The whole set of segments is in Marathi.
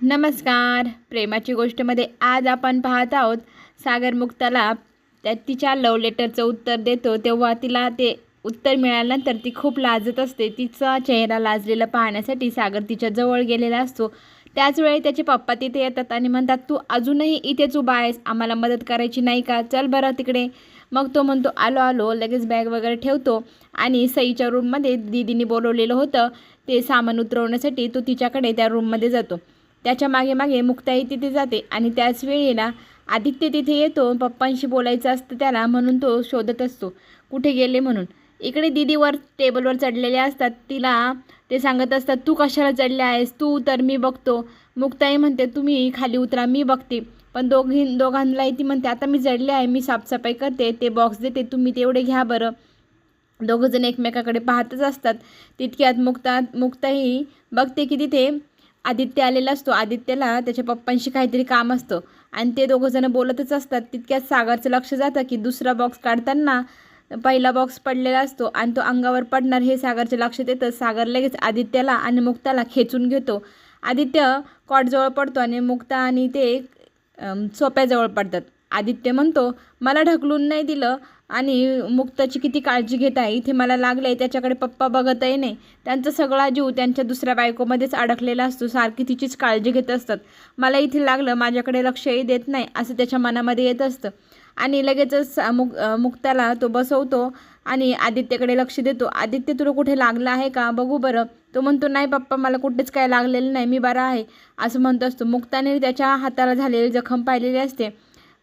नमस्कार. प्रेमाची गोष्टमध्ये आज आपण पाहत आहोत सागर मुक्ताला. त्या तिच्या लव लेटरचं उत्तर देतो. तेव्हा तिला ते उत्तर मिळाल्यानंतर ती खूप लाजत असते. तिचा चेहरा लाजलेला पाहण्यासाठी सागर तिच्या जवळ गेलेला असतो. त्याचवेळी त्याचे पप्पा तिथे येतात आणि म्हणतात तू अजूनही इथेच उभा आहेस. आम्हाला मदत करायची नाही का? चल बरं तिकडे. मग तो म्हणतो आलो आलो. लगेच बॅग वगैरे ठेवतो आणि सईच्या रूममध्ये दिदीने बोलवलेलं होतं ते सामान उतरवण्यासाठी तो तिच्याकडे त्या रूममध्ये जातो. त्याच्यामागे मागे मुक्ताई तिथे जाते आणि त्याच वेळी ना आदित्य तिथे येतो पप्पांशी बोलायचं असतं त्याला म्हणून तो शोधत असतो. कुठे गेले म्हणून? इकडे दीदीवर टेबलवर चढलेले असतात. तिला ते सांगत असतात तू कशाला चढले आहेस? तू तर मी बघतो. मुक्ताई म्हणते तुम्ही खाली उतरा मी बघते. पण दोघी दोघांनाही ती म्हणते आता मी जडले आहे मी साफसफाई करते ते बॉक्स देते तुम्ही तेवढे घ्या बरं. दोघंजण एकमेकाकडे पाहतच असतात. तितक्यात मुक्ता मुक्ताही बघते की तिथे आदित्य आलेला असतो. आदित्यला त्याच्या पप्पांशी काहीतरी काम असतं. आणि ते दोघंजणं बोलतच असतात. तितक्यात सागरचं लक्ष जातं की दुसरा बॉक्स काढताना पहिला बॉक्स पडलेला असतो आणि तो अंगावर पडणार हे सागरच्या लक्षात येतं. सागर लगेच आदित्यला आणि मुक्ताला खेचून घेतो. आदित्य कॉटजवळ पडतो आणि मुक्ता आणि ते सोप्याजवळ पडतात. आदित्य म्हणतो मला ढकलून नाही दिलं आणि मुक्ताची किती काळजी घेत आहे. इथे मला लागलं आहे त्याच्याकडे पप्पा बघतही नाही. त्यांचा सगळा जीव त्यांच्या दुसऱ्या बायकोमध्येच अडकलेला असतो. सारखी तिचीच काळजी घेत असतात. मला इथे लागलं माझ्याकडे लक्षही देत नाही असं त्याच्या मनामध्ये येत असतं. आणि लगेचच मुक मुक्ताला तो बसवतो आणि आदित्यकडे लक्ष देतो. आदित्य तुला कुठे लागलं आहे का? बघू बरं. तो म्हणतो नाही पप्पा मला कुठेच काय लागलेलं नाही. मी बरा आहे. असं म्हणत असतो. मुक्ताने त्याच्या हाताला झालेली जखम पाहिलेली असते.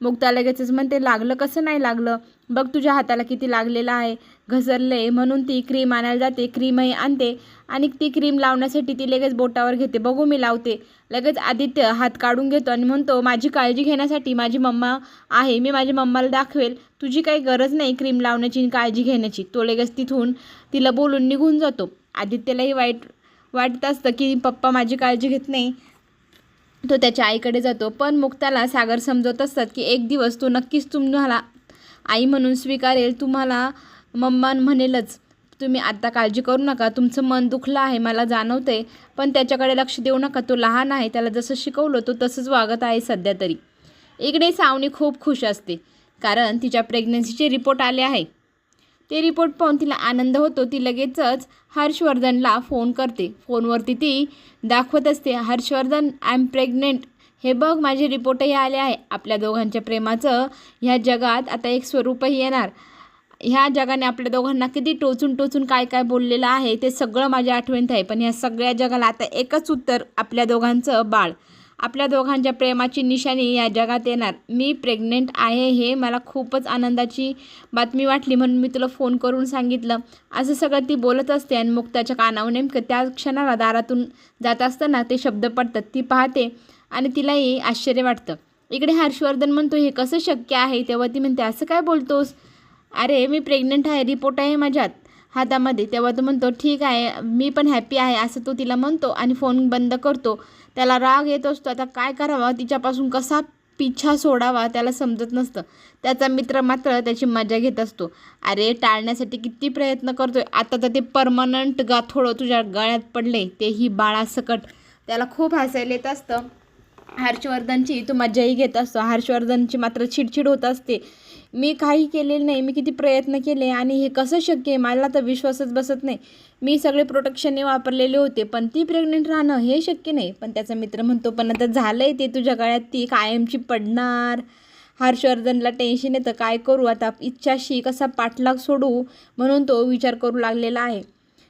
मुक्ता लगेचच म्हणते लागलं कसं नाही लागलं? बघ तुझ्या हाताला किती लागलेलं आहे. घसरलं आहे म्हणून ती क्रीम आणायला जाते क्रीमही आणते आणि ती क्रीम लावण्यासाठी ती लगेच बोटावर घेते. बघू मी लावते. लगेच आदित्य हात काढून घेतो आणि म्हणतो माझी काळजी घेण्यासाठी माझी मम्मा आहे. मी माझ्या मम्माला दाखवेल. तुझी काही गरज नाही क्रीम लावण्याची आणि काळजी घेण्याची. तो लगेच तिथून तिला बोलून निघून जातो. आदित्यलाही वाईट वाटत असतं की पप्पा माझी काळजी घेत नाही. तो त्याच्या आईकडे जातो. पण मुक्ताला सागर समजवत असतात की एक दिवस तो नक्कीच तुम्हाला आई म्हणून स्वीकारेल. तुम्हाला मम्मान म्हणेलच तुम्ही आत्ता काळजी करू नका. तुमचं मन दुखलं आहे मला जाणवतंय. पण त्याच्याकडे लक्ष देऊ नका. तो लहान आहे त्याला जसं शिकवलं तो तसंच वागत आहे सध्या तरी. इकडे सावनी खूप खुश असते कारण तिच्या प्रेग्नन्सीचे रिपोर्ट आले आहे. ते रिपोर्ट पाहून तिला आनंद होतो. ती लगेचच हर्षवर्धनला फोन करते. फोनवरती ती दाखवत असते हर्षवर्धन आय एम प्रेग्नेंट हे बघ माझे रिपोर्टही आले आहे. आपल्या दोघांच्या प्रेमाचं ह्या जगात आता एक स्वरूपही येणार. ह्या जगाने आपल्या दोघांना किती टोचून टोचून काय काय बोललेलं आहे ते सगळं माझ्या आठवणीत आहे. पण ह्या सगळ्या जगाला आता एकच उत्तर आपल्या दोघांचं बाळ. आपल्या दोघांच्या प्रेमाची निशाणी या जगात येणार. मी प्रेग्नेंट आहे हे मला खूपच आनंदाची बातमी वाटली म्हणून मी तुला फोन करून सांगितलं. असं सगळं ती बोलत असते आणि मुक्ताच्या कानावर नेमकं त्या क्षणाला दारातून जात असताना ते शब्द पडतात. ती पाहते आणि तिलाही आश्चर्य वाटतं. इकडे हर्षवर्धन म्हणतो हे कसं शक्य आहे? तेव्हा ती म्हणते असं काय बोलतोस? अरे मी प्रेग्नेंट आहे रिपोर्ट आहे माझ्यात हातामध्ये. तेव्हा तो म्हणतो ठीक आहे मी पण हॅपी आहे असं तो तिला म्हणतो आणि फोन बंद करतो. त्याला राग येत असतो. आता काय करावा? तिच्यापासून कसा पिछा सोडावा? त्याला समजत नसतं. त्याचा मित्र मात्र त्याची मजा घेत असतो. अरे टाळण्यासाठी किती प्रयत्न करतोय. आता तर ते परमनंट गाथोडं तुझ्या गळ्यात पडले. तेही बाळासकट. त्याला खूप हसायला येत असतं. हर्षवर्धनची तू मजाही घेत असतो. हर्षवर्धनची मात्र चिडचिड होत असते. मी काही केलेलं नाही. मी किती प्रयत्न केले आणि हे कसं शक्य आहे? मला तर विश्वासच बसत नाही. मी सगळे प्रोटेक्शनने वापरलेले होते पण ती प्रेग्नेंट राहणं हे शक्य नाही. पण त्याचा मित्र म्हणतो पण आता झालं आहे ते तुझ्या गळ्यात ती कायमची पडणार. हर्षवर्धनला टेन्शन येतं काय करू आता? इच्छाशी कसा पाठलाग सोडू? म्हणून तो विचार करू लागलेला आहे.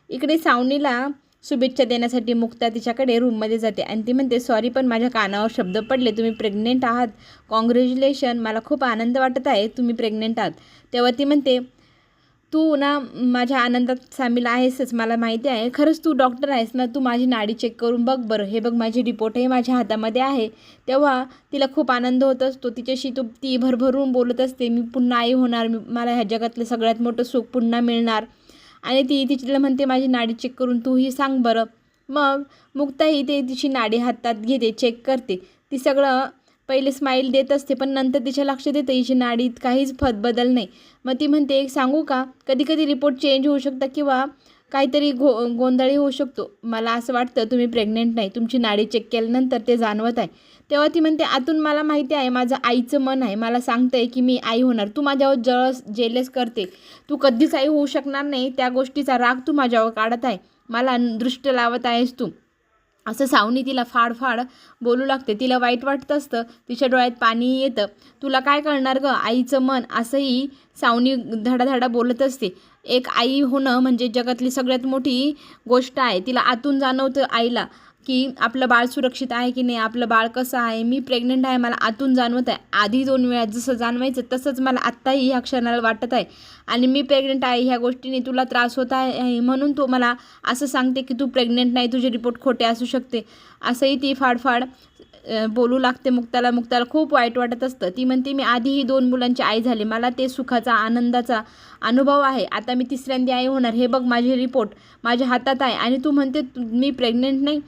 इकडे सावनीला शुभेच्छा देण्यासाठी मुक्ता तिच्याकडे रूममध्ये जाते आणि ती म्हणते सॉरी पण माझ्या कानावर शब्द पडले. तुम्ही प्रेग्नेंट आहात. कॉंग्रॅच्युलेशन मला खूप आनंद वाटत आहे. तुम्ही प्रेग्नेंट आहात. तेव्हा ती म्हणते तू ना माझ्या आनंदात सामील आहेसच मला माहिती आहे. खरंच तू डॉक्टर आहेस ना तू माझी नाडी चेक करून बघ बरं. हे बघ माझी रिपोर्टही माझ्या हातामध्ये आहे. तेव्हा तिला खूप आनंद होत असतो. तिच्याशी तू ती भरभरून बोलत असते मी पुन्हा आई होणार मी मला ह्या जगातलं सगळ्यात मोठं सुख पुन्हा मिळणार. आणि ती तिला म्हणते माझी नाडी चेक करून तूही सांग बरं. मग मुक्ताही ते तिची नाडी हातात घेते चेक करते. ती सगळं पहिले स्माईल देत असते पण नंतर तिच्या लक्षात येतं हिची नाडीत काहीच फत बदल नाही. मग ती म्हणते एक सांगू का? कधी कधी रिपोर्ट चेंज होऊ शकता किंवा काहीतरी गो गोंधळही होऊ शकतो. मला असं वाटतं तुम्ही प्रेग्नेंट नाही. तुमची नाडी चेक केल्यानंतर ते जाणवत आहे. तेव्हा ती म्हणते आतून मला माहिती आहे माझं आईचं मन आहे. मला सांगतं आहे की मी आई होणार. तू माझ्यावर जळस जेलेस करते. तू कधीच आई होऊ शकणार नाही. त्या गोष्टीचा राग तू माझ्यावर काढत आहे. मला दृष्ट लावत आहेस तू. असं सावनी तिला फाडफाड बोलू लागते. तिला वाईट वाटत असतं. तिच्या डोळ्यात पाणी येतं. तुला काय कळणार गं? आईचं मन असंही सावनी धडाधडा बोलत असते. एक आई होणं म्हणजे जगातली सगळ्यात मोठी गोष्ट आहे. तिला आतून जाणवतं आईला. की आपलं बाळ सुरक्षित आहे की नाही आपलं बाळ कसं आहे मी प्रेग्नंट आहे मला आतून जाणवत आहे. आधी दोन वेळा जसं जाणवायचं तसंच मला आत्ताही ह्या क्षणाला वाटत आहे. आणि मी प्रेग्नंट आहे ह्या गोष्टीने तुला त्रास होत आहे म्हणून तो मला असं सांगते की तू प्रेग्नंट नाही तुझे रिपोर्ट खोटे असू शकते. असंही ती फाडफाड बोलू लागते मुक्ताला मुक्ताला खूप वाईट वाटत असतं. ती म्हणते मी आधीही दोन मुलांची आई झाली. मला ते सुखाचा आनंदाचा अनुभव आहे. आता मी तिसऱ्यांदी आई होणार. हे बघ माझे रिपोर्ट माझ्या हातात आहे. आणि तू म्हणते तू- मी प्रेग्नेंट नाही.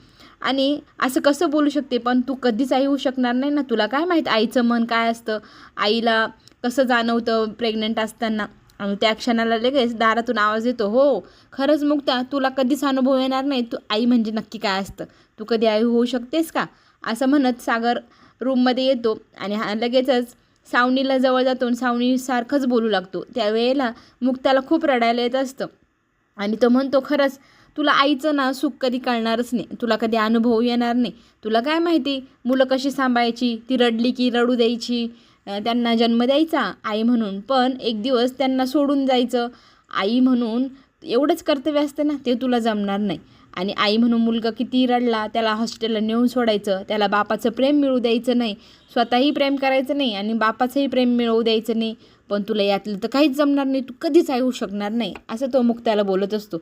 आणि असं कसं बोलू शकते? पण तू कधीच आई होऊ शकणार नाही ना तुला. काय माहीत आईचं मन काय असतं? आईला कसं जाणवतं प्रेग्नंट असताना? आणि त्या क्षणाला लगेच दारातून आवाज येतो हो खरंच मुक्ता तुला कधीच अनुभव येणार नाही. तू आई म्हणजे नक्की काय असतं? तू कधी आई होऊ शकतेस का? असं म्हणत सागर रूममध्ये येतो आणि हा लगेचच सावनीला जवळ जातो आणि सावणीसारखंच बोलू लागतो. त्यावेळेला मुक्ताला खूप रडायला येत असतं. आणि तो म्हणतो खरंच तुला आईचं ना सुख कधी कळणारच नाही. तुला कधी अनुभव येणार नाही. तुला काय माहिती? मुलं कशी सांभाळायची? ती रडली की रडू द्यायची? त्यांना जन्म द्यायचा आई म्हणून. पण एक दिवस त्यांना सोडून जायचं. आई म्हणून एवढंच कर्तव्य असतं ना ते तुला जमणार नाही. आणि आई म्हणून मुलगा किती रडला त्याला हॉस्टेलला नेऊन सोडायचं त्याला बापाचं प्रेम मिळू द्यायचं नाही. स्वतःही प्रेम करायचं नाही आणि बापाचंही प्रेम मिळवू द्यायचं नाही. पण तुला यातलं तर काहीच जमणार नाही. तू कधीच आई होऊ शकणार नाही. असं तो मुक्ताला बोलत असतो.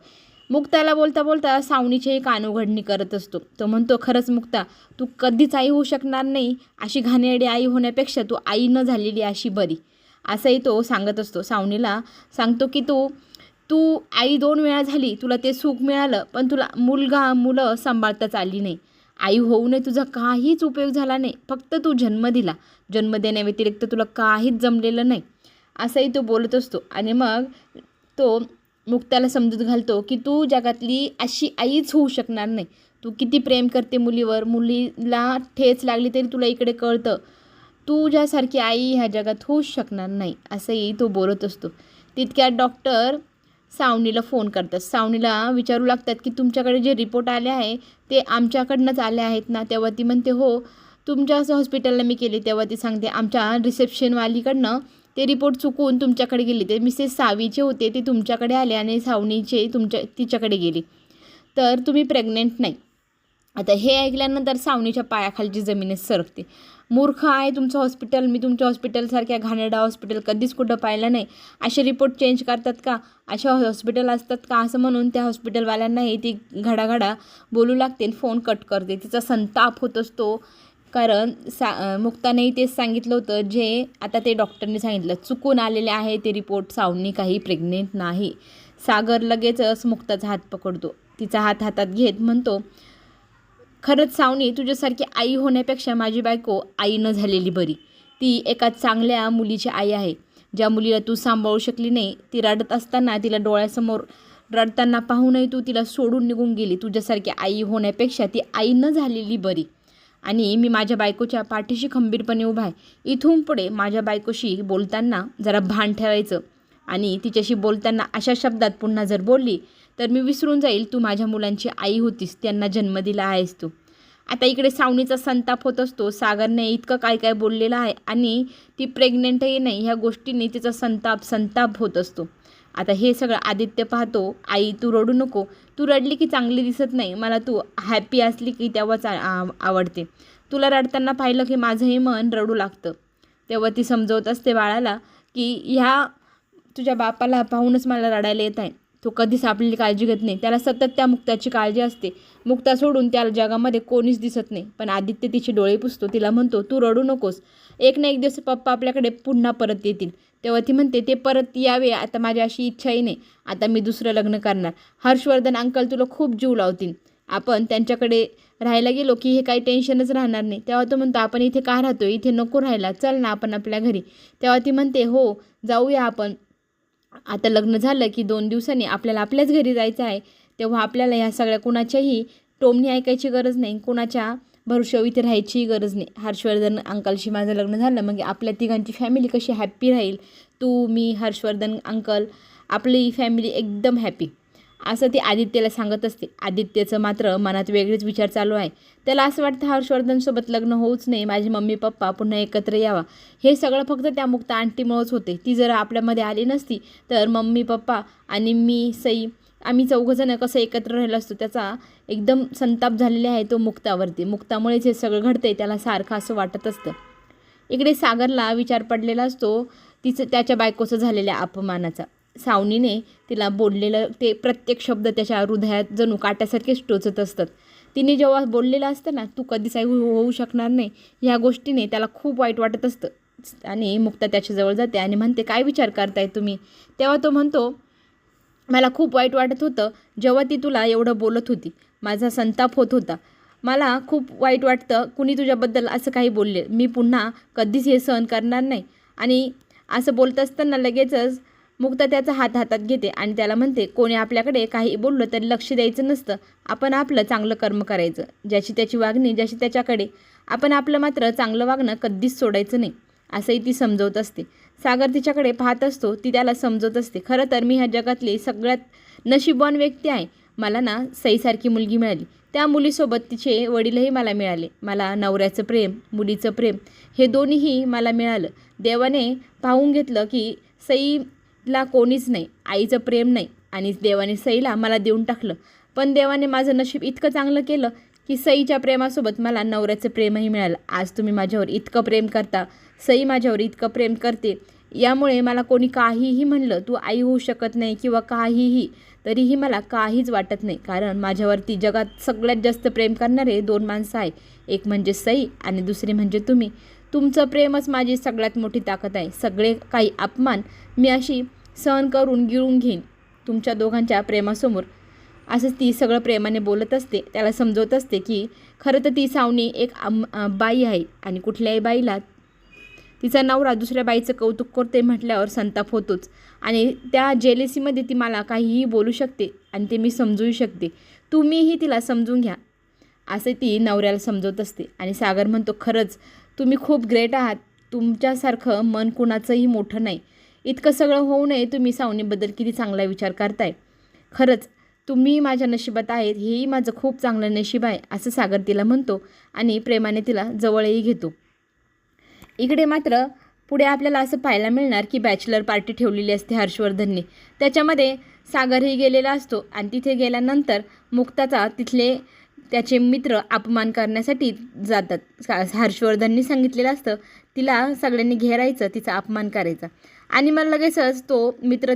मुक्ताला बोलता बोलता सावनीची कान उघडणी करत असतो. तो म्हणतो खरंच मुक्ता तू कधीच आई होऊ शकणार नाही. अशी घाणेरडी आई होण्यापेक्षा तू आई न झालेली अशी बरी. असंही तो सांगत असतो. सावनीला सांगतो की तू तू आई दोन वेळा झाली तुला ते सुख मिळालं पण तुला मुलगा मुलं सांभाळताच आली नाही. आई होऊ नये तुझा काहीच उपयोग झाला नाही. फक्त तू जन्म दिला. जन्म देण्याव्यतिरिक्त तुला काहीच जमलेलं नाही. असंही तो बोलत असतो. आणि मग तो मुक्ताला समजूत घालतो की तू जगातली अशी आईच होऊ शकणार नाही. तू किती प्रेम करते मुलीवर मुलीला ठेच लागली तरी तुला इकडे कळतं. तुझ्यासारखी आई ह्या जगात होऊ शकणार नाही असंही तो बोलत असतो. तितक्यात डॉक्टर सावनीला फोन करतात. सावनीला विचारू लागतात की तुमच्याकडे जे रिपोर्ट आले आहे ते आमच्याकडनंच आले आहेत ना? तेव्हा ती म्हणते हो तुमच्याच हॉस्पिटलला मी केली. तेव्हा ती सांगते आमच्या रिसेप्शनवालीकडनं ते रिपोर्ट चुकून तुमच्याकडे गेले. ते मिसेस सावीचे होते ते तुमच्याकडे आले आणि सावणीचे तुमच्या तिच्याकडे गेले. तर तुम्ही प्रेग्नेंट नाही. आता हे ऐकल्यानंतर सावनीच्या पायाखालची जमीनच सरकते. मूर्ख आहे तुमचं हॉस्पिटल मी तुमच्या हॉस्पिटलसारख्या घाणेरडा हॉस्पिटल कधीच कुठं पाहिलं नाही. असे रिपोर्ट चेंज करतात का? अशा हॉस्पिटल असतात का? असं म्हणून त्या हॉस्पिटलवाल्यांनाही ती घडाघडा बोलू लागते आणि फोन कट करते. तिचा संताप होत असतो. कारण सा मुक्तानेही तेच सांगितलं होतं जे आता ते डॉक्टरने सांगितलं चुकून आलेले आहे ते रिपोर्ट सावनी काही प्रेग्नेंट नाही. सागर लगेचच मुक्ताचा हात पकडतो. तिचा हात हातात घेत म्हणतो खरंच सावनी तुझ्यासारखी आई होण्यापेक्षा माझी बायको आई न झालेली बरी. ती एका चांगल्या मुलीची आई आहे. ज्या मुलीला तू सांभाळू शकली नाही ती रडत असताना तिला डोळ्यासमोर रडताना पाहूनही तू तिला सोडून निघून गेली. तुझ्यासारखी आई होण्यापेक्षा ती आई न झालेली बरी. आणि मी माझ्या बायकोच्या पाठीशी खंबीरपणे उभा आहे. इथून पुढे माझ्या बायकोशी बोलताना जरा भान ठेवायचं आणि तिच्याशी बोलताना अशा शब्दात पुन्हा जर बोलली तर मी विसरून जाईल तू माझ्या मुलांची आई होतीस त्यांना जन्म दिला आहेस तू. आता इकडे सावनीचा संताप होत असतो सागरने इतकं काय काय बोललेलं आहे आणि ती प्रेग्नेंटही नाही ह्या गोष्टींनी तिचा संताप संताप होत असतो. आता हे सगळं आदित्य पाहतो आई तू रडू नको तू रडली की चांगली दिसत नाही मला तू हॅपी असली की तेव्हाच आवडते. तुला रडताना पाहिलं की माझंही मन रडू लागतं. तेव्हा ती समजवत असते बाळाला की ह्या तुझ्या बापाला पाहूनच मला रडायला येत आहे. तो कधीच आपली काळजी घेत नाही. त्याला सतत त्या मुक्ताची काळजी असते. मुक्ता सोडून त्या जगामध्ये कोणीच दिसत नाही. पण आदित्य तिचे डोळे पुसतो. तिला म्हणतो तू रडू नकोस. एक ना एक दिवस पप्पा आपल्याकडे पुन्हा परत येतील. तेव्हा ती म्हणते ते परत यावे आता माझी अशी इच्छाही नाही. आता मी दुसरं लग्न करणार. हर्षवर्धन अंकल तुला खूप जीव लावतील. आपण त्यांच्याकडे राहायला गेलो की हे काही टेन्शनच राहणार नाही. तेव्हा तो म्हणतो आपण इथे का राहतो इथे नको राहायला. चल ना आपण आपल्या घरी. तेव्हा ती म्हणते हो जाऊया आपण. आता लग्न झालं की दोन दिवसांनी आपल्याला आपल्याच घरी जायचं आहे. तेव्हा आपल्याला ह्या सगळ्या कुणाच्याही टोमणी ऐकायची गरज नाही. कुणाच्या भरोशावर इथे राहायची गरज नाही. हर्षवर्धन अंकलशी माझं लग्न झालं मग आपल्या तिघांची फॅमिली कशी हॅप्पी राहील? तू मी हर्षवर्धन अंकल आपली फॅमिली एकदम हॅपी असं ती आदित्यला सांगत असते. आदित्यचं मात्र मनात वेगळेच विचार चालू आहे. त्याला असं वाटतं हर्षवर्धनसोबत लग्न होऊच नाही माझी मम्मी पप्पा पुन्हा एकत्र यावा. हे सगळं फक्त त्या मुक्त आंटीमुळंच होते. ती जर आपल्यामध्ये आली नसती तर मम्मी पप्पा आणि मी सई आम्ही चौघंजणं कसं एकत्र राहिलो असतो त्याचा एकदम संताप झालेला आहे तो मुक्तावरती. मुक्तामुळेच हे सगळं घडते त्याला सारखं असं वाटत असतं. इकडे सागरला विचार पडलेला असतो तिचं त्याच्या बायकोचं झालेल्या अपमानाचा. सावनीने तिला बोललेलं ते प्रत्येक शब्द त्याच्या हृदयात जणू काट्यासारखेच टोचत असतात. तिने जेव्हा बोललेलं असतं ना तू कधीच आई हो, होऊ शकणार नाही ह्या गोष्टीने त्याला खूप वाईट वाटत असतं. आणि मुक्ता त्याच्याजवळ जाते आणि म्हणते काय विचार करताय तुम्ही? तेव्हा तो म्हणतो मला खूप वाईट वाटत होतं जेव्हा ती तुला एवढं बोलत होती. माझा संताप होत होता. मला खूप वाईट वाटतं कुणी तुझ्याबद्दल असं काही बोलले. मी पुन्हा कधीच हे सहन करणार नाही. आणि असं बोलत असताना लगेचच मुक्ता त्याचा हात हातात घेते आणि त्याला म्हणते कोणी आपल्याकडे काही बोललं तरी लक्ष द्यायचं नसतं. आपण आपलं चांगलं कर्म करायचं. ज्याची त्याची वागणी ज्याची त्याच्याकडे. आपण आपलं मात्र चांगलं वागणं कधीच सोडायचं नाही. असंही ती समजवत असते. सागर तिच्याकडे पाहत असतो ती त्याला समजत असते. खरं तर मी ह्या जगातली सगळ्यात नशीबवान व्यक्ती आहे. मला ना सईसारखी मुलगी मिळाली. त्या मुलीसोबत तिचे वडीलही मला मिळाले. मला नवऱ्याचं प्रेम मुलीचं प्रेम हे दोन्हीही मला मिळालं. देवाने पाहून घेतलं की सईला कोणीच नाही आईचं प्रेम नाही. आणि देवाने सईला मला देऊन टाकलं. पण देवाने माझं नशीब इतकं चांगलं केलं की सईच्या प्रेमासोबत मला नवऱ्याचं प्रेमही मिळालं. आज तुम्ही माझ्यावर इतकं प्रेम करता. सई माझ्यावर इतकं प्रेम करते. यामुळे मला कोणी काहीही म्हणलं तू आई होऊ शकत नाही किंवा काहीही तरीही मला काहीच वाटत नाही. कारण माझ्यावरती जगात सगळ्यात जास्त प्रेम करणारे दोन माणसं आहे. एक म्हणजे सई आणि दुसरी म्हणजे तुम्ही. तुमचं प्रेमच माझी सगळ्यात मोठी ताकद आहे. सगळे काही अपमान मी अशी सहन करून गिळून घेईन. तुमच्या दोघांच्या प्रेमासमोर असंच ती सगळं प्रेमाने बोलत असते. त्याला समजवत असते की खरं तर ती सावनी एक अं, बाई आहे आणि कुठल्याही बाईला तिचा नवरा दुसऱ्या बाईचं कौतुक करते म्हटल्यावर संताप होतोच. आणि त्या जेलेसीमध्ये ती मला काहीही बोलू शकते आणि ते मी समजूही शकते. तुम्हीही तिला समजून घ्या असे ती नवऱ्याला समजवत असते. आणि सागर म्हणतो खरंच तुम्ही खूप ग्रेट आहात. तुमच्यासारखं मन कुणाचंही मोठं नाही. इतकं सगळं होऊ नये. तुम्ही सावनीबद्दल किती चांगला विचार करताय. खरंच तुम्ही माझ्या नशिबात आहेत हेही माझं खूप चांगलं नशीब आहे असं सागर तिला म्हणतो आणि प्रेमाने तिला जवळही घेतो. इकडे मात्र पुढे आपल्याला असं पाहायला मिळणार की बॅचलर पार्टी ठेवलेली असते हर्षवर्धनने. त्याच्यामध्ये सागरही गेलेला असतो आणि तिथे गेल्यानंतर मुक्ताचा तिथले त्याचे मित्र अपमान करण्यासाठी जातात. सा- सांगितलेलं असतं तिला सगळ्यांनी घेरायचं तिचा अपमान करायचा. आणि मग लगेचच तो मित्र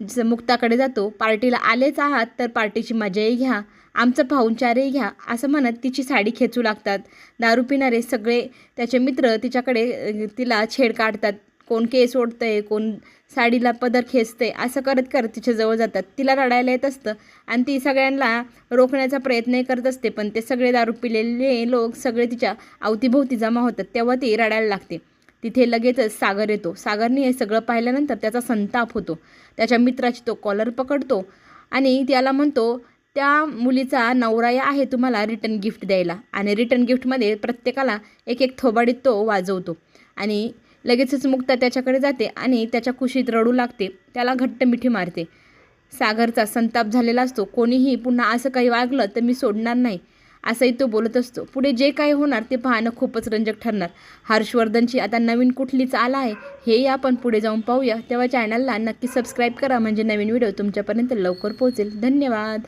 जसं मुक्ताकडे जातो पार्टीला आलेच आहात तर पार्टीची मजाही घ्या आमचं पाहुणचारही घ्या असं म्हणत तिची साडी खेचू लागतात. दारू पिणारे सगळे त्याचे मित्र तिच्याकडे तिला छेड काढतात. कोण केस ओढतंय कोण साडीला पदर खेचते असं करत करत तिच्याजवळ जातात. तिला रडायला येत असतं आणि ती सगळ्यांना रोखण्याचा प्रयत्नही करत असते पण ते सगळे दारू पिलेले लोक सगळे तिच्या अवतीभोवती जमा होतात तेव्हा ती रडायला लागते. तिथे लगेचच सागर येतो. सागरने हे सगळं पाहिल्यानंतर त्याचा संताप होतो. त्याच्या मित्राची तो कॉलर पकडतो आणि त्याला म्हणतो त्या मुलीचा नवराया आहे तुम्हाला रिटर्न गिफ्ट द्यायला. आणि रिटर्न गिफ्टमध्ये प्रत्येकाला एक एक थोबाडीत तो वाजवतो. आणि लगेचच मुक्ता त्याच्याकडे जाते आणि त्याच्या कुशीत रडू लागते. त्याला घट्ट मिठी मारते. सागरचा संताप झालेला असतो. कोणीही पुन्हा असं काही वागलं तर मी सोडणार नाही. असंही तो बोलत असतो. पुढे जे काही होणार ते पाहणं खूपच रंजक ठरणार. हर्षवर्धनची आता नवीन कुठली चाल आहे हेही आपण पुढे जाऊन पाहूया. तेव्हा चॅनलला नक्की सबस्क्राईब करा. म्हणजे नवीन व्हिडिओ तुमच्यापर्यंत लवकर पोहोचेल. धन्यवाद.